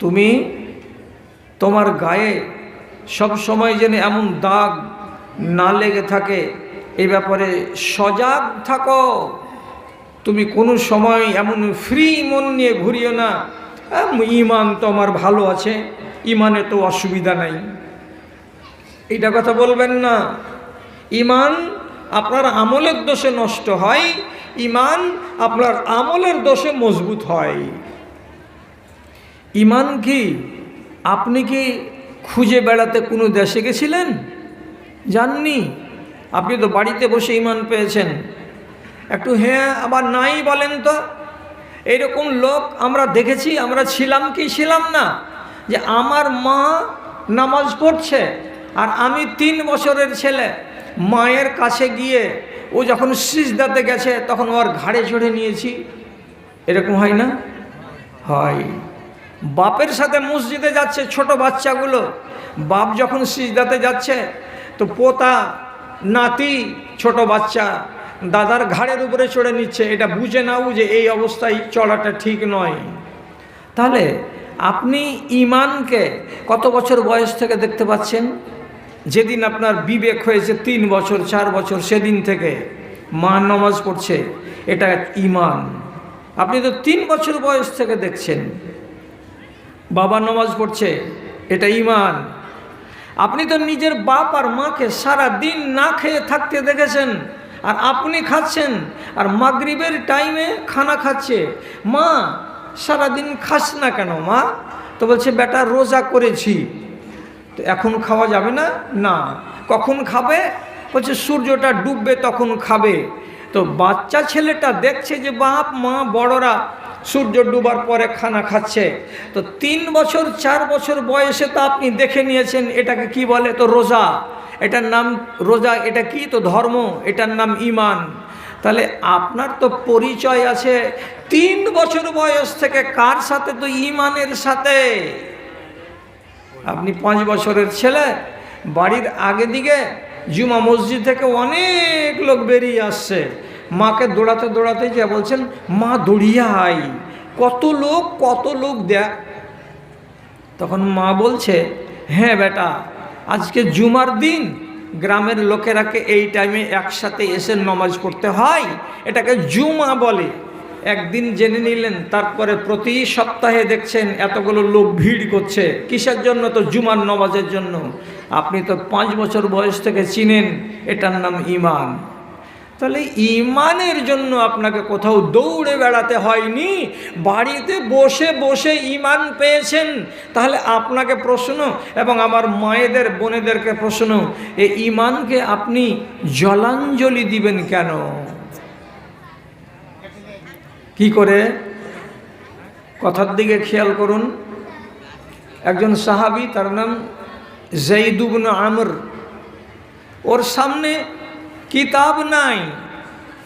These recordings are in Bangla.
তুমি তোমার গায়ে সব সময় যেন এমন দাগ না লেগে থাকে, এ ব্যাপারে সজাগ থাকো। তুমি কোনো সময় এমন ফ্রি মন নিয়ে ঘুরিও না। ইমান তো আমার ভালো আছে, ইমানে তো অসুবিধা নাই। এটা কথা বলবেন না। ইমান আপনার আমলের দোষে নষ্ট হয়, ইমান আপনার আমলের দোষে মজবুত হয়। ইমান কি? আপনি কি খুঁজে বেড়াতে কোনো দেশে গেছিলেন? জাননি আপনি তো বাড়িতে বসে ইমান পেয়েছেন। একটু হ্যাঁ আবার নাই বলেন তো। এইরকম লোক আমরা দেখেছি, আমরা ছিলাম কি ছিলাম না? যে আমার মা নামাজ পড়ছে আর আমি তিন বছরের ছেলে। মায়ের কাছে গিয়ে ও যখন সিজদাতে গেছে, তখন ওর ঘাড়ে চড়ে নিয়েছি। এরকম হয় না? হয়। বাপের সাথে মসজিদে যাচ্ছে ছোট বাচ্চাগুলো। বাপ যখন সিজদাতে যাচ্ছে, তো পোতা, নাতি, ছোট বাচ্চা, দাদার ঘাড়ের উপরে চড়ে নিচ্ছে। এটা বুঝে না বুঝে এই অবস্থায় চড়াটা ঠিক নয়। তাহলে আপনি ইমানকে কত বছর বয়স থেকে দেখতে পাচ্ছেন? যেদিন আপনার বিবেক হয়েছে তিন বছর, চার বছর, সেদিন থেকে মা নমাজ পড়ছে। এটা ইমান। আপনি তো তিন বছর বয়স থেকে দেখছেন। বাবা নমাজ পড়ছে, এটা ইমান আপনি তো নিজের বাপ আর মাকে সারা দিন না খেয়ে থাকতে দেখেছেন, আর আপনি খাচ্ছেন, আর মাগরিবের টাইমে খানা খাচ্ছে। মা সারাদিন খাস না কেন মা? তো বলছে, বেটা, রোজা করেছি। তো এখন খাওয়া যাবে না? না। কখন খাবে? বলছে, সূর্যটা ডুববে তখন খাবে। তো বাচ্চা ছেলেটা দেখছে যে, বাপ, মা, বড়রা সূর্য ডুবার পরে খানা খাচ্ছে। তো তিন বছর, চার বছর বয়সে তো আপনি দেখে নিয়েছেন, এটাকে কি বলে? তো রোজা। এটার নাম রোজা, এটা কি? তো ধর্ম, এটার নাম ইমান তাহলে আপনার তো পরিচয় আছে, তিন বছর বয়স থেকে কার সাথে? তো ইমানের সাথে। আপনি পাঁচ বছরের ছেলে, বাড়ির আগে দিকে জুমা মসজিদ থেকে অনেক লোক বেরিয়ে আসছে। মাকে দৌড়াতে দৌড়াতে যে বলছেন, মা দৌড়িয়ে আই কত লোক কত লোক দেখ। তখন মা বলছে হ্যাঁ বেটা, আজকে জুমার দিন, গ্রামের লোকেরাকে এই টাইমে একসাথে এসে নমাজ পড়তে হয়? এটাকে জুমা বলে। একদিন জেনে নিলেন, তারপরে প্রতি সপ্তাহে দেখছেন এতগুলো লোক ভিড় করছে। কিসের জন্য তো জুমার নমাজের জন্য? আপনি তো পাঁচ বছর বয়স থেকে চিনেন, এটার নাম ইমান তাহলে ইমানের জন্য আপনাকে কোথাও দৌড়ে বেড়াতে হয়নি। বাড়িতে বসে বসে ইমান পেয়েছেন। তাহলে আপনাকে প্রশ্ন, এবং আমার মায়েদের, বোনেদেরকে প্রশ্ন এই ইমানকে আপনি জলাঞ্জলি দিবেন কেন? কি করে? কথার দিকে খেয়াল করুন। একজন সাহাবি, তার নাম জৈদুবন আমর। ওর সামনে কিতাব নাই,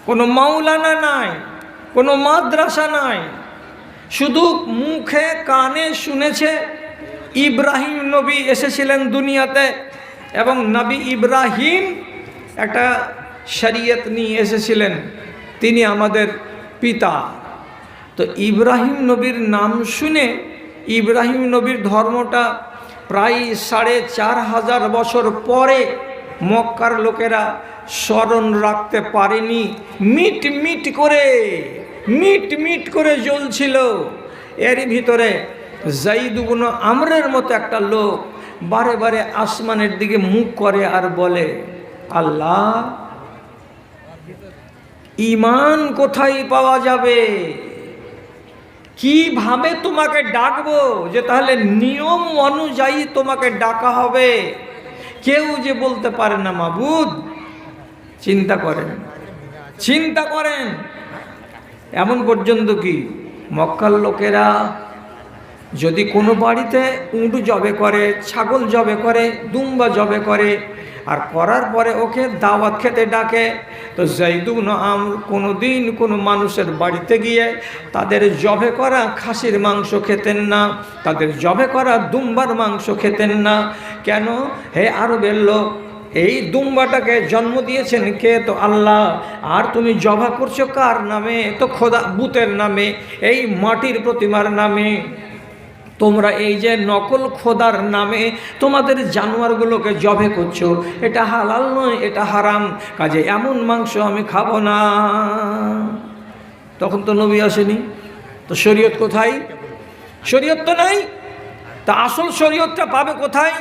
কোনো মাওলানা নাই, কোনো মাদ্রাসা নাই। শুধু মুখে কানে শুনেছে ইব্রাহিম নবী এসেছিলেন দুনিয়াতে এবং নবী ইব্রাহিম একটা শরীয়ত নিয়ে এসেছিলেন, তিনি আমাদের পিতা। তো ইব্রাহিম নবীর নাম শুনে ইব্রাহিম নবীর ধর্মটা প্রায় সাড়ে চার হাজার বছর পরে মক্কার লোকেরা স্মরণ রাখতে পারেনি। মিট মিট করে, মিট মিট করে জ্বলছিল। এর ভিতরে জাইদুগুন আমরের মতো একটা লোক বারে বারে আসমানের দিকে মুখ করে আর বলে, আল্লাহ ইমান কোথায় পাওয়া যাবে? কীভাবে তোমাকে ডাকবো যে তাহলে নিয়ম অনুযায়ী তোমাকে ডাকা হবে? কেউ যে বলতে পারে না মাবুদ, চিন্তা করেন। চিন্তা করেন। এমন পর্যন্ত কি মক্কার লোকেরা যদি কোনো বাড়িতে উঁট জবে করে, ছাগল জবে করে, দুম্বা জবে করে আর করার পরে ওকে দাওয়াত খেতে ডাকে। তো জৈদুন আম কোনো দিন কোনো মানুষের বাড়িতে গিয়ে তাদের জবে করা খাসির মাংস খেতেন না, তাদের জবে করা দুম্বার মাংস খেতেন না। কেন? হে আরবের লোক, এই দুম্বাটাকে জন্ম দিয়েছেন কে? তো আল্লাহ। আর তুমি জবা করছ কার নামে? তো খোদা বুতের নামে, এই মাটির প্রতিমার নামে। তোমরা এই যে নকল খোদার নামে তোমাদের জানোয়ারগুলোকে জবে করছ, এটা হালাল নয়, এটা হারাম। কাজে এমন মাংস আমি খাব না। তখন তো নবী আসেনি। তো শরীয়ত কোথায়? শরীয়ত তো নাই। তা আসল শরীয়তটা পাবে কোথায়?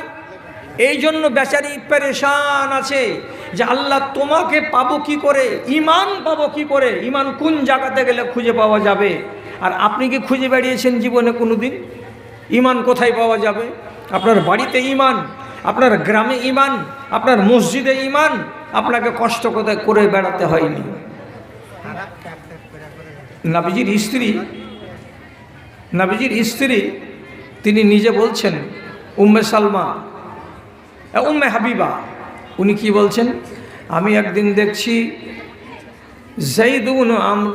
এই জন্য বেচারি পেরেশান আছে যে আল্লাহ তোমাকে পাবো কি করে? ইমান পাবো কি করে? ইমান কোন জায়গাতে গেলে খুঁজে পাওয়া যাবে? আর আপনি কি খুঁজে বেড়িয়েছেন জীবনে কোনো দিন ইমান কোথায় পাওয়া যাবে? আপনার বাড়িতে ইমান, আপনার গ্রামে ইমান, আপনার মসজিদে ইমান, আপনাকে কষ্ট কোথায় করে বেড়াতে হয়নি? নাবিজির স্ত্রী নাবিজির স্ত্রী, তিনি নিজে বলছেন, উম্মে সালমা উম্মে হাবিবা। উনি কি বলছেন? আমি একদিন দেখছি জাইদুন আম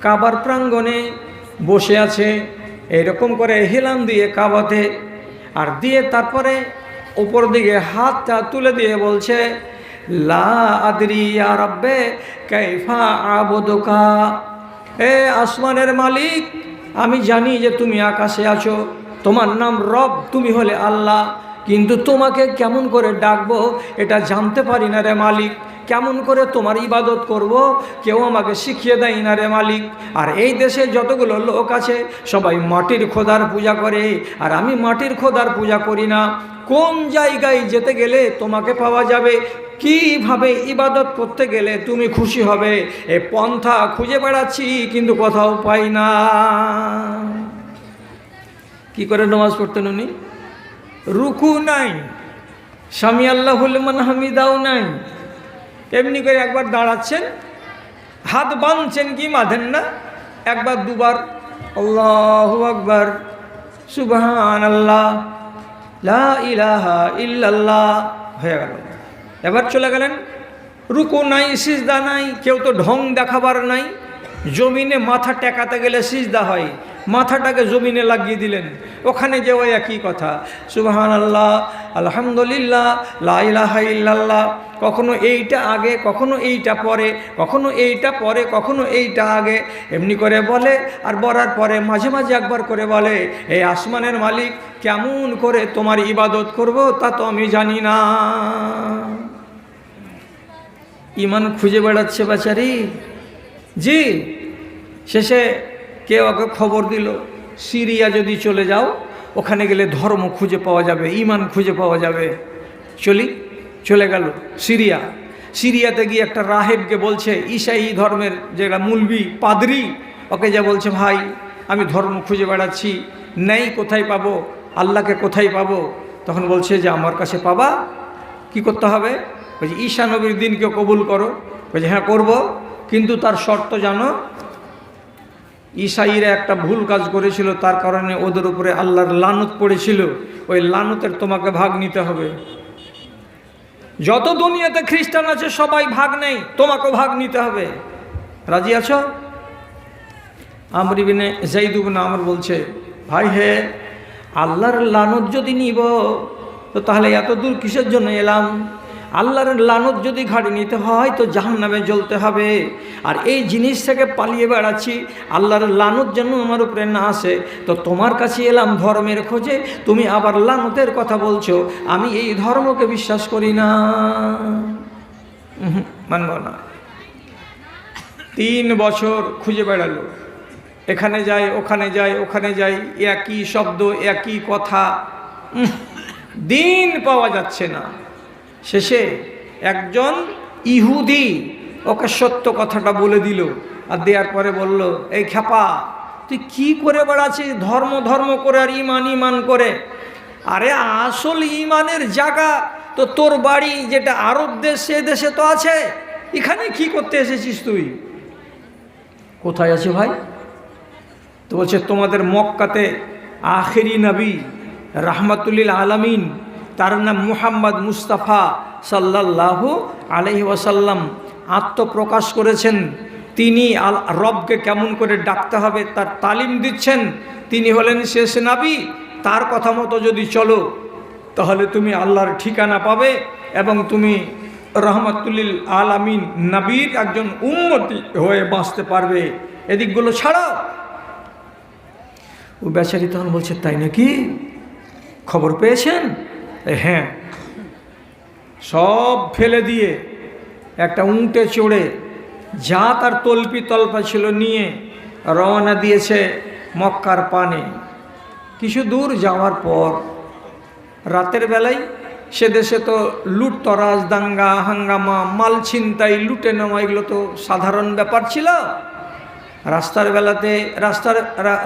কাবার প্রাঙ্গণে বসে আছে এরকম করে হিলাম দিয়ে কাবাতে আর দিয়ে তারপরে ওপর দিকে হাতটা তুলে দিয়ে বলছে, লা আদরি ইয়া রব্বে, কাইফা এ আসমানের মালিক, আমি জানি যে তুমি আকাশে আছো, তোমার নাম রব, তুমি হলে আল্লাহ। কিন্তু তোমাকে কেমন করে ডাকবো এটা জানতে পারি না রে মালিক। কেমন করে তোমার ইবাদত করব কেউ আমাকে শিখিয়ে দেয় না রে মালিক। আর এই দেশে যতগুলো লোক আছে, সবাই মাটির খোদার পূজা করে, আর আমি মাটির খোদার পূজা করি না। কোন জায়গায় যেতে গেলে তোমাকে পাওয়া যাবে? কীভাবে ইবাদত করতে গেলে তুমি খুশি হবে? এ পন্থা খুঁজে বেড়াচ্ছি, কিন্তু কোথাও পাই না। কি করে নামাজ পড়তেন উনি? রুকু নাই, স্বামী আল্লাহুলমান হামিদাও নাই। এমনি করে একবার দাঁড়াচ্ছেন, হাত বাঁধছেন কি বাঁধেন না, একবার দুবার, আল্লাহ আকবার সুবহান আল্লাহ ইলাহা ইল্লাল্লাহ, হয়ে গেল। এবার চলে গেলেন, রুকু নাই, সিজদা নাই, কেউ তো ঢং দেখাবার নাই জমিনে মাথা টেকাতে গেলে সিজদা হয়, মাথাটাকে জমিনে লাগিয়ে দিলেন। ওখানে যে ওই একই কথা। সুবাহান আল্লাহ আলহামদুলিল্লাহ লাইলাহা ইল্লাল্লাহ। কখনো এইটা আগে, কখনো এইটা পরে, কখনো এইটা পরে, কখনো এইটা আগে। এমনি করে বলে আর বলার পরে মাঝে মাঝে একবার করে বলে এই আসমানের মালিক, কেমন করে তোমার ইবাদত করব তা তো আমি জানি না। ইমান খুঁজে বেড়াচ্ছে বেচারি। জি, শেষে কেউ ওকে খবর দিল, সিরিয়া যদি চলে যাও, ওখানে গেলে ধর্ম খুঁজে পাওয়া যাবে, ইমান খুঁজে পাওয়া যাবে। চলি, চলে গেল, সিরিয়া। সিরিয়াতে গিয়ে একটা রাহেবকে বলছে ঈশাই ধর্মের যেটা মুলবি, পাদরি, ওকে যা বলছে, ভাই, আমি ধর্ম খুঁজে বেড়াচ্ছি, নেই কোথায় পাবো, আল্লাহকে কোথায় পাবো? তখন বলছে যে, আমার কাছে পাবা, কি করতে হবে? বলছে, ঈশা নবীর দিনকে কবুল করো। বলছে হ্যাঁ করব। কিন্তু তার শর্ত জানো? ঈসাইরা একটা ভুল কাজ করেছিল, তার কারণে ওদের উপরে আল্লাহর লানত পড়েছিল। ওই লানতের তোমাকে ভাগ নিতে হবে। যত দুনিয়াতে খ্রিস্টান আছে, সবাই ভাগ নেই, তোমাকেও ভাগ নিতে হবে। রাজি আছো? আমরিবিনে জাইদুবিনে আমর বলছে, ভাই হে, আল্লাহর লানত যদি নিব, তো তাহলে এত দূর কিসের জন্য এলাম? আল্লাহর লানত যদি ঘাড়ি নিতে হয় তো জাহান নামে জ্বলতে হবে। আর এই জিনিস থেকে পালিয়ে বেড়াচ্ছি, আল্লাহর লানত যেন আমার উপরে না আসে, তো তোমার কাছে এলাম ধর্মের খোঁজে, তুমি আবার লানতের কথা বলছো, আমি এই ধর্মকে বিশ্বাস করি না। মানব না। তিন বছর খুঁজে বেড়ালো। এখানে যায়, ওখানে যায়, ওখানে যাই একই শব্দ, একই কথা। দিন পাওয়া যাচ্ছে না। শেষে একজন ইহুদি ওকে সত্য কথাটা বলে দিল আর দেওয়ার পরে বলল, এই খ্যাপা, তুই কি করে বেড়াচ্ছিস? ধর্ম ধর্ম করে আর ইমান ইমান করে? আরে আসল ইমানের জায়গা তো তোর বাড়ি যেটা আরব দেশ, সে দেশে তো আছে। এখানে কি করতে এসেছিস তুই? কোথায় আছে ভাই? তো বলছে, তোমাদের মক্কাতে আখেরি নবী রাহমাতুল্লিল আলামিন তার নাম মুহাম্মদ মুস্তাফা সাল্লাল্লাহু আলহি ওয়াসাল্লাম আত্মপ্রকাশ করেছেন। তিনি আল রবকে কেমন করে ডাকতে হবে, তার তালিম দিচ্ছেন। তিনি হলেন শেষ নাবি। তার কথা মতো যদি চলো, তাহলে তুমি আল্লাহর ঠিকানা পাবে এবং তুমি রহমতুল্লিল আলামিন নবীর একজন উন্মতি হয়ে বাঁচতে পারবে। এদিকগুলো ছাড়াও। ও বেচারি তখন বলছে, তাই নাকি? খবর পেয়েছেন? হ্যাঁ। সব ফেলে দিয়ে একটা উঁটে চড়ে যা তার তল্পি তল্পা ছিল নিয়ে রওনা দিয়েছে মক্কার পানে। কিছু দূর যাওয়ার পর রাতের বেলায় সে দেশে তো লুট তরাজ, দাঙ্গা, হাঙ্গামা, মাল ছিনতাই, লুটে নেওয়া, এগুলো তো সাধারণ ব্যাপার ছিল। রাস্তার বেলাতে, রাস্তার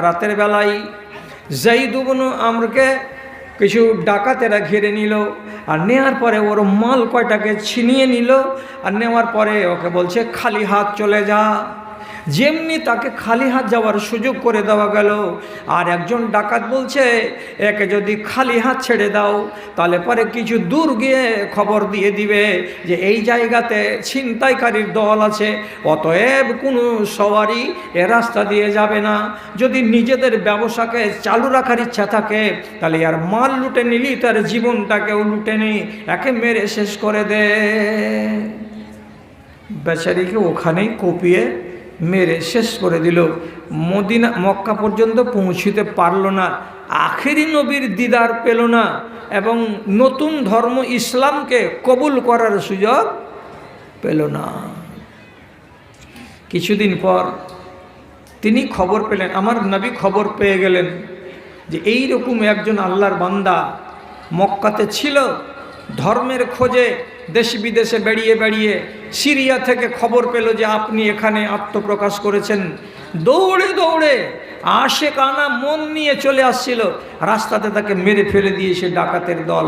রাতের বেলায় জাইদুবন আমরকে কিছু ডাকাতেরা ঘিরে নিল, আর নেওয়ার পরে ওর মাল কয়টাকে ছিনিয়ে নিল, আর নেওয়ার পরে ওকে বলছে, খালি হাত চলে যা। যেমনি তাকে খালি হাত যাওয়ার সুযোগ করে দেওয়া গেল, আর একজন ডাকাত বলছে, একে যদি খালি হাত ছেড়ে দাও, তাহলে পরে কিছু দূর গিয়ে খবর দিয়ে দিবে যে এই জায়গাতে ছিনতাইকারীর দল আছে, অতএব কোনো সওয়ারি এ রাস্তা দিয়ে যাবে না। যদি নিজেদের ব্যবসাকে চালু রাখার ইচ্ছা থাকে, তাহলে আর মাল লুটে নিলি, তার জীবনটাকেও লুটে নি, একে মেরে শেষ করে দে। বেচারিকে ওখানেই কপিয়ে মেরে শেষ করে দিল। মদিনা, মক্কা পর্যন্ত পৌঁছিতে পারল না। আখেরি নবীর দিদার পেল না এবং নতুন ধর্ম ইসলামকে কবুল করার সুযোগ পেল না। কিছুদিন পর তিনি খবর পেলেন, আমার নবী খবর পেয়ে গেলেন যে এই রকম একজন আল্লাহর বান্দা মক্কাতে ছিল। ধর্মের খোঁজে দেশ বিদেশে বেরিয়ে বেরিয়ে সিরিয়া থেকে খবর পেল যে আপনি এখানে আত্মপ্রকাশ করেছেন। দৌড়ে দৌড়ে আশে কানা মন নিয়ে চলে আসছিল। রাস্তাতে তাকে মেরে ফেলে দিয়েছে ডাকাতের দল।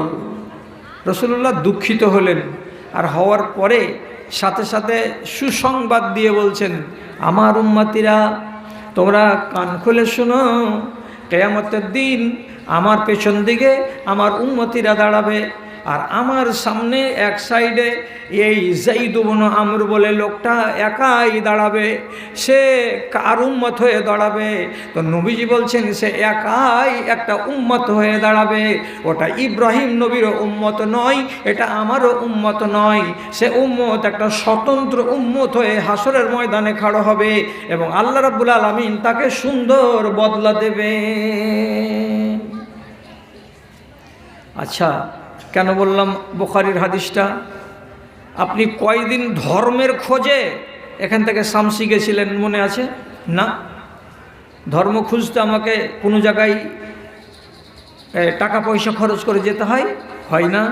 রসুল্লাহ দুঃখিত হলেন আর হওয়ার পরে সাথে সাথে সুসংবাদ দিয়ে বলছেন, আমার উম্মাতিরা, তোমরা কান খুলে শোনো। কেয়ামতের দিন আমার পেছন দিকে আমার উন্মতিরা দাঁড়াবে। আর আমার সামনে এক সাইডে এই জাইদুবন আমর বলে লোকটা একাই দাঁড়াবে, সে কার উম্মত হয়ে দাঁড়াবে? তো নবীজি বলছেন, সে একাই একটা উম্মত হয়ে দাঁড়াবে। ওটা ইব্রাহিম নবীর উম্মত নয়, এটা আমারও উম্মত নয়। সে উম্মত একটা স্বতন্ত্র উম্মত হয়ে হাসরের ময়দানে খাড়ো হবে এবং আল্লাহ রাব্বুল আলমিন তাকে সুন্দর বদলা দেবে আচ্ছা কেন বললাম বোখারির হাদিসটা? আপনি কয়দিন ধর্মের খোঁজে এখান থেকে শামসি গেছিলেন মনে আছে? না। ধর্ম খুঁজতে আমাকে কোনো জায়গায় টাকা পয়সা খরচ করে যেতে হয়? হয় না।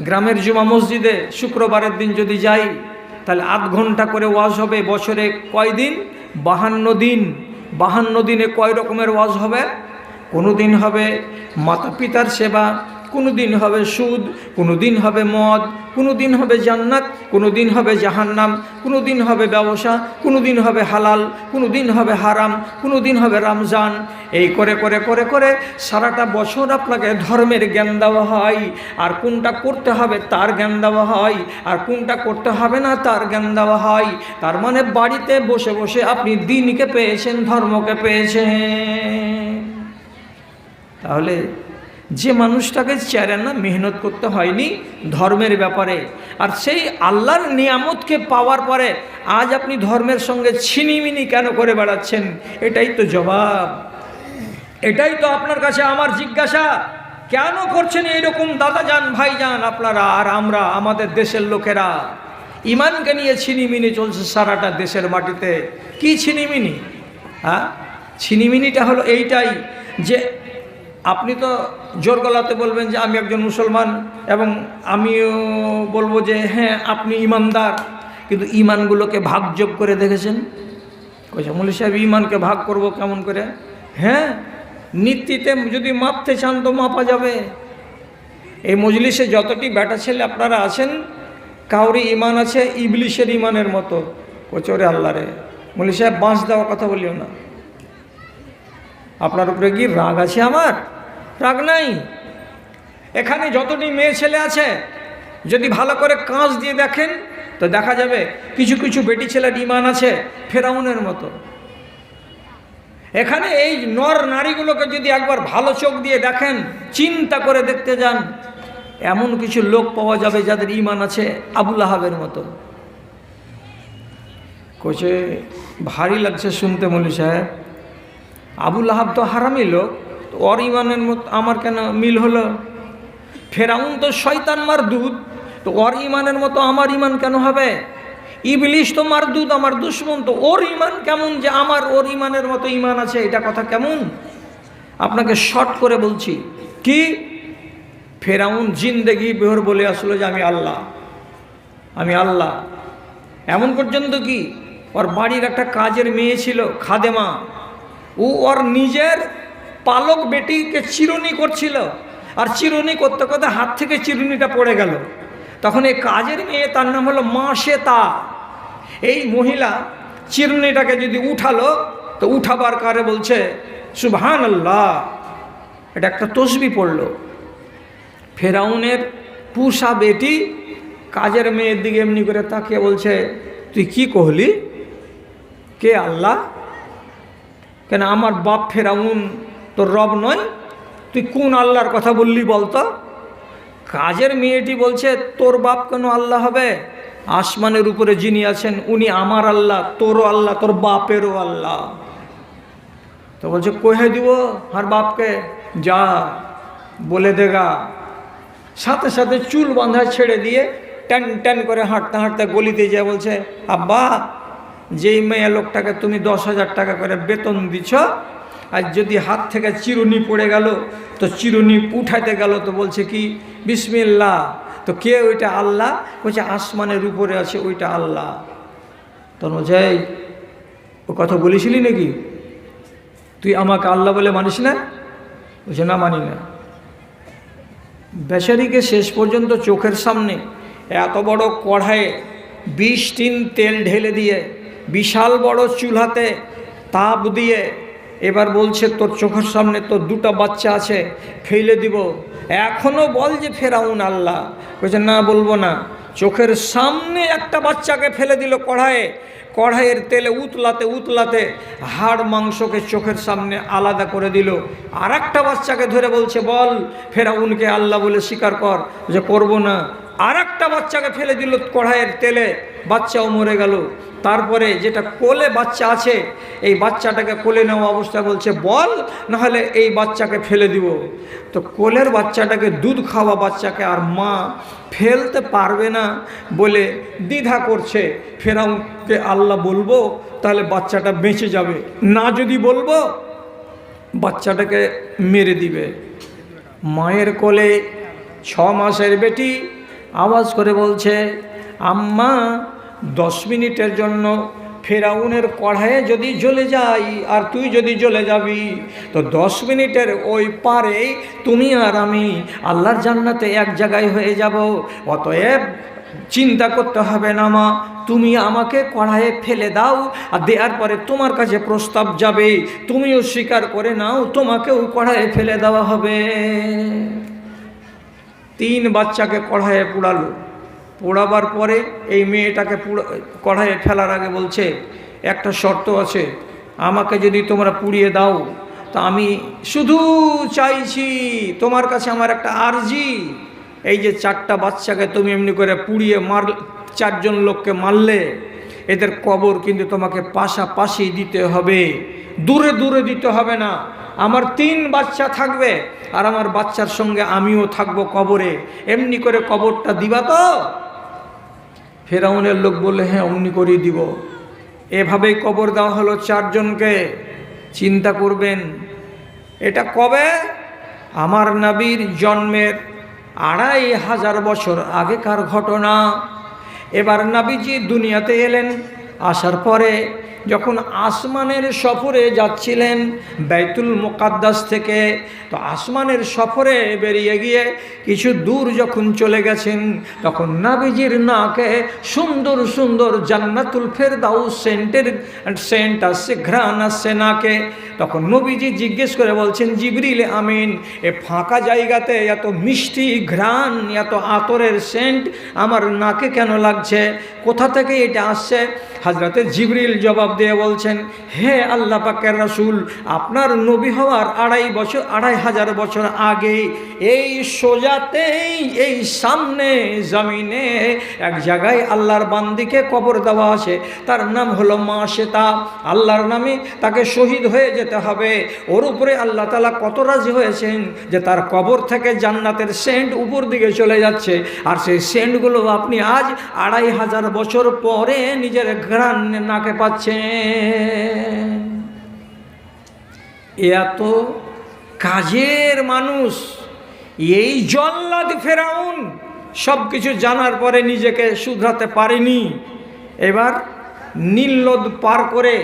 গ্রামের জুমা মসজিদে শুক্রবারের দিন যদি যাই, তাহলে আধ ঘণ্টা করে ওয়াজ হবে বছরে কয় দিন বাহান্ন দিন। বাহান্ন দিনে কয় রকমের ওয়াজ হবে? কোনো দিন হবে মাতা পিতার সেবা কোনো দিন হবে সুদ কোনো দিন হবে মদ কোনো দিন হবে জান্নাত কোনো দিন হবে জাহান্নাম কোনো দিন হবে ব্যবসা কোনো দিন হবে হালাল কোনো দিন হবে হারাম কোনো দিন হবে রমজান। এই করে করে করে করে সারাটা বছর আপনাকে ধর্মের জ্ঞান দেওয়া হয়। আর কোনটা করতে হবে তার জ্ঞান দেওয়া হয়। আর কোনটা করতে হবে না তার জ্ঞান দেওয়া হয়। তার মানে বাড়িতে বসে বসে আপনি দিনকে পেয়েছেন, ধর্মকে পেয়েছেন। তাহলে যে মানুষটাকে চেরে না মেহনত করতে হয়নি ধর্মের ব্যাপারে, আর সেই আল্লাহর নিয়ামতকে পাওয়ার পরে আজ আপনি ধর্মের সঙ্গে ছিনিমিনি কেন করে বেড়াচ্ছেন? এটাই তো জবাব। এটাই তো আপনার কাছে আমার জিজ্ঞাসা। কেন করছেন এইরকম দাদা যান ভাই যান আপনারা আর আমরা, আমাদের দেশের লোকেরা? ইমানকে নিয়ে ছিনিমিনি চলছে সারাটা দেশের মাটিতে। কি ছিনিমিনি? হ্যাঁ? ছিনিমিনিটা হলো এইটাই যে আপনি তো জোর গলাতে বলবেন যে আমি একজন মুসলমান এবং আমিও বলব যে হ্যাঁ আপনি ইমানদার। কিন্তু ইমানগুলোকে ভাগযোগ করে দেখেছেন? কইছে মৌলী সাহেব, ইমানকে ভাগ করব কেমন করে? হ্যাঁ নীতিতে যদি মাপতে চান তো মাপা যাবে। এই মজলিসে যতটি বেটা ছেলে আপনারা আছেন কাউরি ইমান আছে ইবলিশের ইমানের মতো। কচরে আল্লাহ রে। মৌলী সাহেব, বাঁশ দেওয়া কথা বলিও না। আপনার উপরে কি রাগ আছে আমার? রাগ নাই? এখানে যতটি মেয়ে ছেলে আছে, যদি ভালো করে কাঁচ দিয়ে দেখেন, তো দেখা যাবে কিছু কিছু বেটি ছেলের ইমান আছে ফেরাউনের মতো। এখানে এই নর নারীগুলোকে যদি একবার ভালো চোখ দিয়ে দেখেন, চিন্তা করে দেখতে যান, এমন কিছু লোক পাওয়া যাবে যাদের ইমান আছে আবুল আহাবের মতো। কোচে ভারী লাগছে শুনতে মলি সাহেব। আবুল আহাব তো হারামি লোক। তো ওর ইমানের মতো আমার কেন মিল হলো? ফেরাউন তো শয়তান মার দুধ তো ওর ইমানের মতো আমার ইমান কেন হবে? ইবলিশ তো মার দুধ আমার দুশ্মন, তো ওর ইমান কেমন যে আমার ওর ইমানের মতো ইমান আছে? এটা কথা কেমন? আপনাকে শর্ট করে বলছি, কি? ফেরাউন জিন্দেগি বেহর বলে আসলো যে আমি আল্লাহ আমি আল্লাহ। এমন পর্যন্ত কি? ওর বাড়ির একটা কাজের মেয়ে ছিল, খাদেমা। ও ওর নিজের পালক বেটিকে চিরুনি করছিল। আর চিরুনি করতে করতে হাত থেকে চিরুনিটা পড়ে গেল। তখন এই কাজের মেয়ে তার নাম হলো মা তা এই মহিলা চিরুনিটাকে যদি উঠালো, তো উঠাবার কারে বলছে সুবহান আল্লাহ এটা একটা তসবি পড়ল। ফেরাউনের পুষা বেটি কাজের মেয়ের দিকে এমনি করে তাকে বলছে, তুই কি কহলি কে আল্লাহ? কেন আমার বাপ ফেরাউন তোর রব নয়? তুই কোন আল্লাহর কথা বললি বলতো? কাজের মেয়েটি বলছে, তোর বাপ কেন আল্লাহ হবে? আসমানের উপরে যিনি আছেন, উনি আমার আল্লাহ, তোরও আল্লাহ, তোর বাপেরও আল্লাহ। তো বলছে, কোহে দিব আর বাপকে? যা, বলে দেগা সাথে সাথে চুল বাঁধা ছেড়ে দিয়ে ট্যান ট্যান করে হাঁটতে হাঁটতে গলিতে যা বলছে, আব্বা, যেই মেয়ে লোকটাকে তুমি দশ হাজার টাকা করে বেতন দিছ আর যদি হাত থেকে চিরুনি পড়ে গেল, তো চিরুনি উঠাইতে গেল, তো বলছে কি বিসমিল্লা তো কে ওইটা আল্লাহ? বলছে, আসমানের উপরে আছে ওইটা আল্লাহ। তখন বলছে ও কথা বলেছিলি নাকি? তুই আমাকে আল্লাহ বলে মানিস না? বলছে, না মানি না। বেচারিকে শেষ পর্যন্ত চোখের সামনে এত বড় কড়াইয়ে বিশ টিন তেল ঢেলে দিয়ে, বিশাল বড় চুলাতে তাপ দিয়ে এবার বলছে, তোর চোখের সামনে তোর দুটো বাচ্চা আছে, ফেলে দিব। এখনও বল যে ফেরাউন আল্লাহ। বলছে, না, বলব না। চোখের সামনে একটা বাচ্চাকে ফেলে দিল কড়াইয়ে। কড়াইয়ের তেলে উতলাতে উতলাতে হাড় মাংসকে চোখের সামনে আলাদা করে দিল। আর একটা বাচ্চাকে ধরে বলছে, বল, ফেরাউনকে আল্লাহ বলে স্বীকার কর যে করব না। আর একটা বাচ্চাকে ফেলে দিল কড়াইয়ের তেলে। বাচ্চাও মরে গেল। তারপরে যেটা কোলে বাচ্চা আছে, এই বাচ্চাটাকে কোলে নেওয়া অবস্থা বলছে, বল, নাহলে এই বাচ্চাকে ফেলে দিব। তো কোলের বাচ্চাটাকে দুধ খাওয়া বাচ্চাকে আর মা ফেলতে পারবে না বলে দ্বিধা করছে। ফেরাউনকে আল্লাহ বলব, তাহলে বাচ্চাটা বেঁচে যাবে। না যদি বলব, বাচ্চাটাকে মেরে দিবে। মায়ের কোলে ছ মাসের বেটি আওয়াজ করে বলছে আম্মা, দশ মিনিটের জন্য ফেরাউনের কড়াইয়ে যদি জ্বলে যাই, আর তুই যদি জ্বলে যাবি, তো দশ মিনিটের ওই পারে তুমি আর আমি আল্লাহর জান্নাতে এক জায়গায় হয়ে যাব। অতএব চিন্তা করতে হবে না মা, তুমি আমাকে কড়াইয়ে ফেলে দাও, আর দেওয়ার পরে তোমার কাছে প্রস্তাব যাবে। তুমিও স্বীকার করে নাও তোমাকেও কড়াইয়ে ফেলে দেওয়া হবে। তিন বাচ্চাকে কড়াইয়ে পোড়ালো। পোড়াবার পরে এই মেয়েটাকে কড়াইয়ে ফেলার আগে বলছে, একটা শর্ত আছে, আমাকে যদি তোমরা পুড়িয়ে দাও, তা আমি শুধু চাইছি তোমার কাছে আমার একটা আর্জি। এই যে চারটা বাচ্চাকে তুমি এমনি করে পুড়িয়ে মার, চারজন লোককে মারলে, এদের কবর কিন্তু তোমাকে পাশাপাশি দিতে হবে। দূরে দূরে দিতে হবে না। আমার তিন বাচ্চা থাকবে, আর আমার বাচ্চার সঙ্গে আমিও থাকব কবরে। এমনি করে কবরটা দিবা তো? ফেরাউনের লোক বললে হ্যাঁ অমনি করিয়ে দিব। এভাবেই কবর দেওয়া হলো চারজনকে। চিন্তা করবেন, এটা কবে? আমার নাবির জন্মের আড়াই হাজার বছর আগেকার ঘটনা। এবার নাবিজি দুনিয়াতে এলেন, আসার পরে যখন আসমানের সফরে যাচ্ছিলেন বাইতুল মোকাদ্দাস থেকে, তো আসমানের সফরে বেরিয়ে গিয়ে কিছু দূর যখন চলে গেছেন, তখন নাবিজির নাকে সুন্দর সুন্দর জান্নাতুল ফেরদাউ সেন্টের, সেন্ট আসছে, ঘ্রাণ আসছে নাকে। তখন নবীজি জিজ্ঞেস করে বলছেন, জিবরিল আমিন, এ ফাঁকা জায়গাতে এত মিষ্টি ঘ্রাণ, এত আতরের সেন্ট আমার নাকে কেন লাগছে? কোথা থেকে এটা আসছে? হাজরাতে জিবরিল জবাব দিয়ে বলছেন, হে আল্লাহ পাকের রাসুল, আপনার নবী হওয়ার আড়াই বছর, আড়াই হাজার বছর আগে এই সোজাতেই, এই সামনে জমিনে এক জায়গায় আল্লাহর বান্দিকে কবর দেওয়া আছে। তার নাম হলো মা শ্বেতা। আল্লাহর নামে তাকে শহীদ হয়ে যেতে হবে। ওর উপরে আল্লাহ তালা কত রাজি হয়েছেন যে তার কবর থেকে জান্নাতের সেন্ট উপর দিকে চলে যাচ্ছে। আর সেই সেন্টগুলো আপনি আজ আড়াই হাজার বছর পরে নিজের ঘ্রাণ নাকে পাচ্ছেন। এত কাজের মানুষ। এই জল্লাদ ফেরাউন সব কিছু জানার পরে নিজেকে শুধরাতে পারেনি। এবার নীল নদ পার করে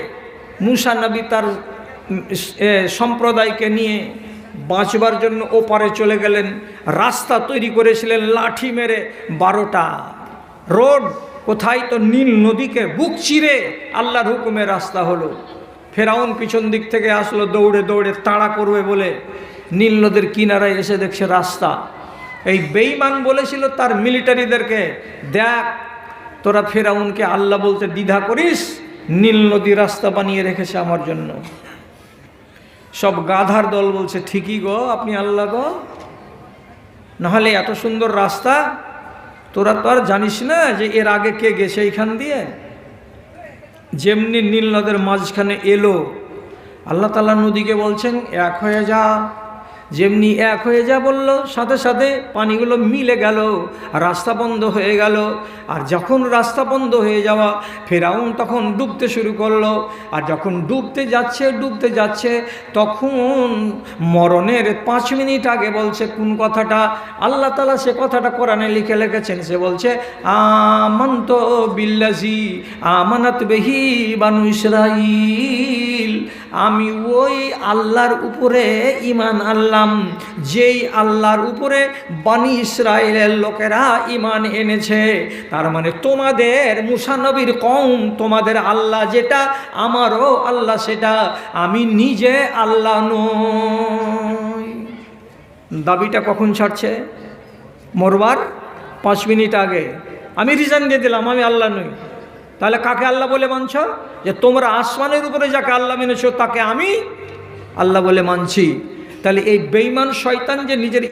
মুসা নবী তার সম্প্রদায়কে নিয়ে বাঁচবার জন্য ওপারে চলে গেলেন। রাস্তা তৈরি করেছিলেন লাঠি মেরে বারোটা। রোড কোথায় তো নীল নদীকে বুক চিরে আল্লাহর হুকুমে রাস্তা হলো। ফেরাউন পিছন দিক থেকে আসলো, দৌড়ে দৌড়ে তাড়া করবে বলে নীল নদীর কিনারায় এসে দেখছে রাস্তা। এই বেইমান বলেছিল তার মিলিটারিদেরকে, দেখ, তোরা ফেরাউনকে আল্লাহ বলতে দ্বিধা করিস, নীল নদী রাস্তা বানিয়ে রেখেছে আমার জন্য। সব গাধার দল বলছে, ঠিকই গো, আপনি আল্লাহ গো। নাহলে এত সুন্দর রাস্তা তোরা তো আর জানিস না যে এর আগে কে গেছে এইখান দিয়ে? যেমনি নীল নদের মাঝখানে এলো, আল্লাহ তালা নদীকে বলছেন, এক হয়ে যা। যেমনি এক হয়ে যা বলল, সাথে সাথে পানিগুলো মিলে গেল, রাস্তা বন্ধ হয়ে গেল। আর যখন রাস্তা বন্ধ হয়ে যাওয়া, ফেরাউন তখন ডুবতে শুরু করল। আর যখন ডুবতে যাচ্ছে ডুবতে যাচ্ছে, তখন মরণের পাঁচ মিনিট আগে বলছে, কোন কথাটা? আল্লাহ তালা সে কথাটা কোরআনে লিখে লিখেছেন সে বলছে, আমন্ত বিল্লাজি, আমানত বেহি বানু আমি ওই আল্লাহর উপরে ইমান আনলাম। যেই আল্লাহর উপরে বানি ইসরায়েলের লোকেরা ইমান এনেছে। তার মানে তোমাদের মুসানবীর কম তোমাদের আল্লাহ যেটা, আমারও আল্লাহ সেটা। আমি নিজে আল্লাহ নই। দাবিটা কখন ছাড়ছে? মরবার পাঁচ মিনিট আগে। আমি রিজাইন দিয়ে দিলাম, আমি আল্লাহ নই। তাহলে কাকে আল্লাহ বলে মানছ? যে তোমরা আসমানের উপরে যাকে আল্লাহ মেনেছ, তাকে আমি আল্লাহ বলে মানছি। তাহলে এই বেইমান শয়তান যে নিজের